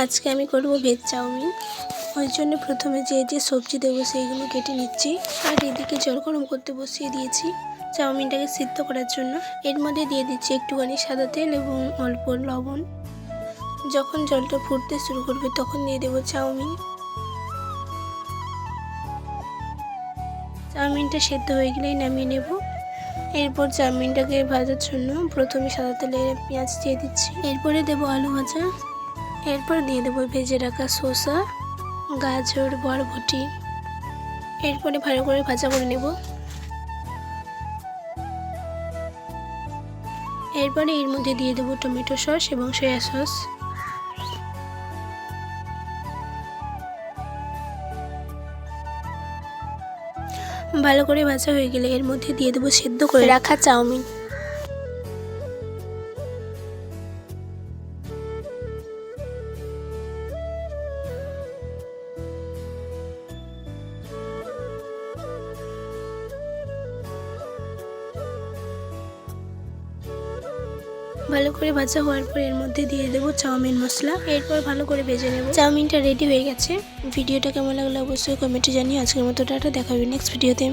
আজকে আমি করব ভেজ চাউমিন। ওই জন্য প্রথমে যে যে সবজি দেবো সেইগুলো কেটে নিচ্ছি। আর এদিকে জল গরম করতে বসিয়ে দিয়েছি চাউমিনটাকে সিদ্ধ করার জন্য। এর মধ্যে দিয়ে দিচ্ছি একটুখানি সাদা তেল এবং অল্প লবণ। যখন জলটা ফুটতে শুরু করবে তখন দিয়ে দেবো চাউমিন। চাউমিনটা সেদ্ধ হয়ে গেলেই নামিয়ে নেব। এরপর চাউমিনটাকে ভাজার জন্য প্রথমে সাদা তেলে পেঁয়াজ দিয়ে দিচ্ছি। এরপরে দেবো আলু ভাজা। এরপর দিয়ে দেবো ভেজে রাখা শসা, গাজর, বরবটি। এরপরে ভালো করে ভাজা করে নেব। এরপরে এর মধ্যে দিয়ে দেবো টমেটো সস এবং সয়া সস। ভালো করে ভাজা হয়ে গেলে এর মধ্যে দিয়ে দেবো সেদ্ধ করে রাখা চাউমিন। ভালো করে ভাজা হওয়ার পর এর মধ্যে দিয়ে দেবো চাউমিন মশলা। এরপর ভালো করে ভেজে নেব। চাউমিনটা রেডি হয়ে গেছে। ভিডিওটা কেমন লাগল অবশ্যই কমেন্টে জানিয়ে আজকের মতো টাটা, দেখাবে নেক্সট ভিডিওতে